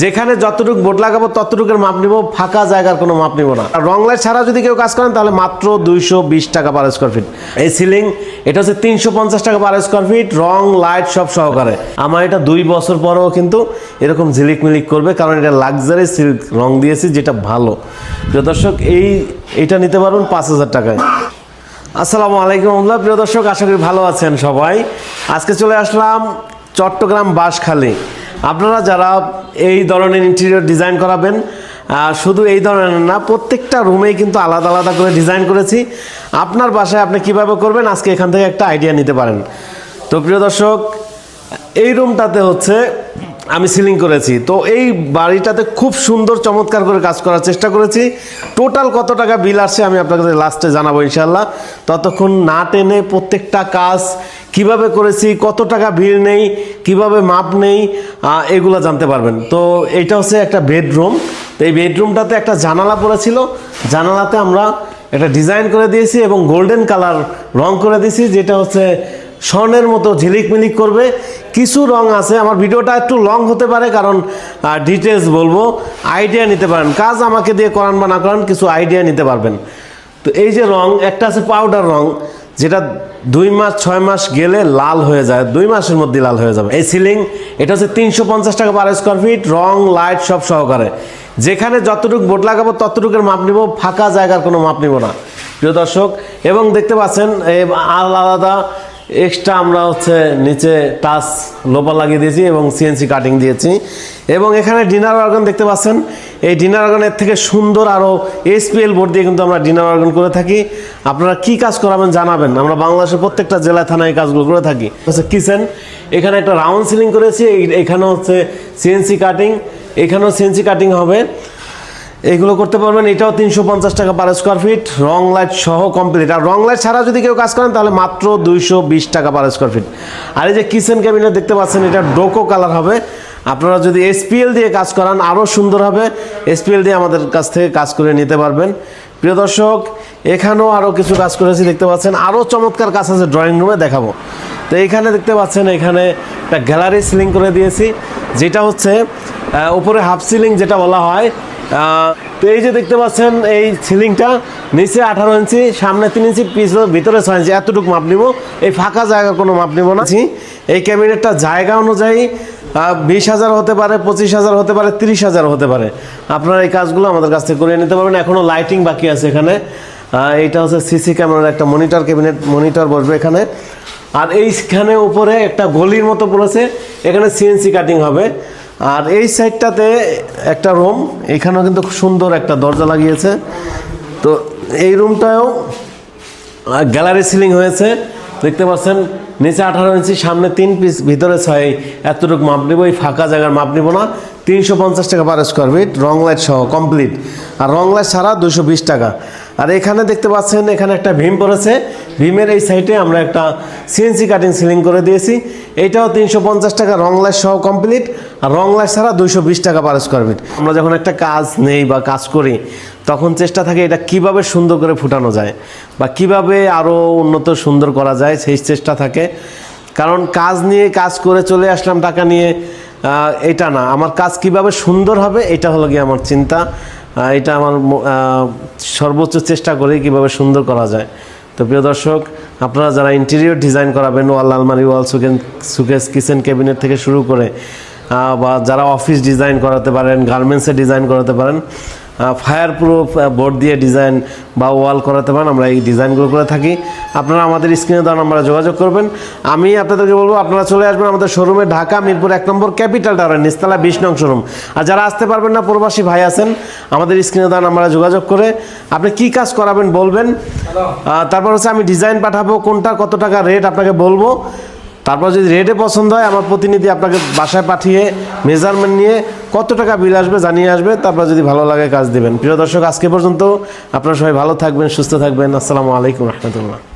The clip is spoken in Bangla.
যেখানে যতটুকু বোর্ড লাগাবো, ততটুকুর মাপ নিব, ফাঁকা জায়গার কোনো মাপ নিব না। রং লাইট ছাড়া যদি কেউ কাজ করেন, তাহলে মাত্র দুইশো বিশ টাকা পার স্কোয়ার ফিট এই সিলিং এটা হচ্ছে তিনশো পঞ্চাশ টাকা পার স্কোয়ার ফিট রং, লাইট সব সহকারে। আমার এটা দুই বছর পরেও কিন্তু এরকম ঝিলিক মিলিক করবে, কারণ এটা লাক্সারি সিল্ক রং দিয়েছি, যেটা ভালো। প্রিয় দর্শক, এই, এটা নিতে পারবেন পাঁচ হাজার টাকায়। আসসালামু আলাইকুম রহমতুল্লাহ। প্রিয় দর্শক, আশা করি ভালো আছেন সবাই। আজকে চলে আসলাম চট্টগ্রাম বাঁশখালী। আপনারা যারা এই ধরনের ইন্টেরিয়র ডিজাইন করাবেন শুধু এই ধরনের না, প্রত্যেকটা রুমেই কিন্তু আলাদা আলাদা করে ডিজাইন করেছি। আপনার বাসায় আপনি কীভাবে করবেন, আজকে এখান থেকে একটা আইডিয়া নিতে পারেন। তো প্রিয় দর্শক, এই রুমটাতে হচ্ছে আমি সিলিং করেছি। তো এই বাড়িটাতে খুব সুন্দর, চমৎকার করে কাজ করার চেষ্টা করেছি। টোটাল কত টাকা বিল আসছে আমি আপনাদের লাস্টে জানাব ইনশাল্লাহ ততক্ষণ না টেনে প্রত্যেকটা কাজ কীভাবে করেছি, কত টাকা বিল নেই, কীভাবে মাপ নেই এগুলো জানতে পারবেন। তো এইটা হচ্ছে একটা বেডরুম তো এই বেডরুমটাতে একটা জানালা পড়েছিল। জানালাতে আমরা একটা ডিজাইন করে দিয়েছি এবং গোল্ডেন কালার রং করে দিয়েছি, যেটা হচ্ছে স্বর্ণের মতো ঝিলিক মিলিক করবে। কিছু রং আছে, আমার ভিডিওটা একটু লং হতে পারে, কারণ ডিটেলস বলব। আইডিয়া নিতে পারেন। কাজ আমাকে দিয়ে করান বা না করান, কিছু আইডিয়া নিতে পারবেন। তো এই যে রং, একটা আছে পাউডার রং, যেটা দুই মাস, ছয় মাস গেলে লাল হয়ে যায়। দুই মাসের মধ্যে লাল হয়ে যাবে। এই সিলিং এটা হচ্ছে তিনশো পঞ্চাশ টাকা পার স্কোয়ার ফিট রং লাইট সব সহকারে। যেখানে যতটুকু বোর্ড লাগাবো, ততটুকুর মাপ নিব। ফাঁকা জায়গার কোনো মাপ নিব না। প্রিয় দর্শক, এবং দেখতে পাচ্ছেন আলাদা এক্সট্রা আমরা হচ্ছে নিচে টাচ লোপা লাগিয়ে দিয়েছি এবং সিএনসি কাটিং দিয়েছি। এবং এখানে ডিনার অর্গান দেখতে পাচ্ছেন। এই ডিনার অর্গানের থেকে সুন্দর আরও এসপিএল বোর্ড দিয়ে কিন্তু আমরা ডিনার অর্গান করে থাকি। আপনারা কি কাজ করাবেন জানাবেন। আমরা বাংলাদেশের প্রত্যেকটা জেলা থানায় কাজগুলো করে থাকি। হচ্ছে কিচেন। এখানে একটা রাউন্ড সিলিং করেছি। এখানে হচ্ছে সিএনসি কাটিং এখানেও সিএনসি কাটিং হবে। এগুলো করতে পারবেন। এটাও তিনশো পঞ্চাশ টাকা পার স্কোয়ার ফিট রং লাইট সহ কমপ্লিট আর রং লাইট ছাড়া যদি কেউ কাজ করেন, তাহলে মাত্র দুইশো বিশ টাকা পার স্কোয়ার ফিট আর এই যে কিচেন ক্যাবিনেট দেখতে পাচ্ছেন, এটা ডোকো কালার হবে। আপনারা যদি এসপিএল দিয়ে কাজ করান আরও সুন্দর হবে। এসপিএল দিয়ে আমাদের কাছ থেকে কাজ করে নিতে পারবেন। প্রিয় দর্শক, এখানেও আরও কিছু কাজ করেছি, দেখতে পাচ্ছেন। আরও চমৎকার কাজ আছে ড্রয়িং রুমে দেখাবো। তো এইখানে দেখতে পাচ্ছেন, এখানে একটা গ্যালারি সিলিং করে দিয়েছি। যেটা হচ্ছে উপরে হাফ সিলিং যেটা বলা হয় তো এই যে দেখতে পাচ্ছেন, এই সিলিংটা নিচে আঠারো ইঞ্চি, সামনে তিন ইঞ্চি, পিছনে ভিতরে ছয় ইঞ্চি। এতটুকু মাপ নিব। এই ফাঁকা জায়গার কোনো মাপ নিব না। এই ক্যাবিনেটটা জায়গা অনুযায়ী বিশ হাজার হতে পারে, পঁচিশ হাজার হতে পারে, তিরিশ হাজার হতে পারে। আপনারা এই কাজগুলো আমাদের কাছ থেকে করিয়ে নিতে পারবেন। এখনও লাইটিং বাকি আছে এখানে। এটা হচ্ছে সিসি ক্যামেরার একটা মনিটর ক্যাবিনেট, মনিটর বসবে এখানে। আর এইখানে উপরে একটা গলির মতো পড়েছে। এখানে সিএনসি কাটিং হবে। আর এই সাইডটাতে একটা রুম, এখানেও কিন্তু সুন্দর একটা দরজা লাগিয়েছে। তো এই রুমটাও গ্যালারি সিলিং হয়েছে। দেখতে পাচ্ছেন, নিচে আঠারো ইঞ্চি, সামনে তিন পিস ভিতরে ছয়, এতটুকু মাপ নিব, এই ফাঁকা জায়গার মাপ নিব না। তিনশো পঞ্চাশ টাকা পার স্কোয়ার ফিট রং লাইট সহ কমপ্লিট আর রং লাইট ছাড়া দুশো বিশ টাকা। আর এখানে দেখতে পাচ্ছেন, এখানে একটা ভীম পড়েছে। ভীমের এই সাইডে আমরা একটা সিএনসি কাটিং সিলিং করে দিয়েছি। এইটাও তিনশো পঞ্চাশ টাকা, রং লাইট সহ কমপ্লিট আর রং লাইট ছাড়া দুইশো বিশ টাকা পার স্কোয়ার ফিট আমরা যখন একটা কাজ নেই বা কাজ করি, তখন চেষ্টা থাকে এটা কীভাবে সুন্দর করে ফুটানো যায় বা কীভাবে আরও উন্নত সুন্দর করা যায়, সেই চেষ্টা থাকে। কারণ কাজ নিয়ে কাজ করে চলে আসলাম টাকা নিয়ে এটা না। আমার কাজ কীভাবে সুন্দর হবে, এটা হলো গিয়ে আমার চিন্তা। এটা আমার সর্বোচ্চ চেষ্টা করি কীভাবে সুন্দর করা যায়। তো প্রিয় দর্শক, আপনারা যারা ইন্টেরিয়র ডিজাইন করাবেন ওয়াল আলমারি ওয়াল সুকেন সুকেস কিচেন ক্যাবিনেট থেকে শুরু করে বা যারা অফিস ডিজাইন করাতে পারেন গার্মেন্টসে ডিজাইন করাতে পারেন ফায়ার প্রুফ বোর্ড দিয়ে ডিজাইন বা ওয়াল করাতে পারেন আমরা এই ডিজাইনগুলো করে থাকি। আপনারা আমাদের স্ক্রিনে দেওয়া নাম্বারে যোগাযোগ করবেন। আমি আপনাদেরকে বলব আপনারা চলে আসবেন আমাদের শোরুমে ঢাকা মিরপুর এক নম্বর ক্যাপিটাল টাওয়ার নিস্তালা বিশ নং শোরুম আর যারা আসতে পারবেন না প্রবাসী ভাই আছেন আমাদের স্ক্রিনে দেওয়া নাম্বারে যোগাযোগ করে আপনি কি কাজ করাবেন বলবেন। তারপর হচ্ছে আমি ডিজাইন পাঠাবো কোনটা কত টাকা রেট আপনাকে বলব। তারপর যদি রেটে পছন্দ হয়, আমার প্রতিনিধি আপনাকে বাসায় পাঠিয়ে মেজারমেন্ট নিয়ে কত টাকা বিল আসবে জানিয়ে আসবে। তারপর যদি ভালো লাগে কাজ দেবেন। প্রিয় দর্শক, আজকে পর্যন্ত আপনারা সবাই ভালো থাকবেন, সুস্থ থাকবেন। আসসালামু আলাইকুম রহমতুল্লাহ।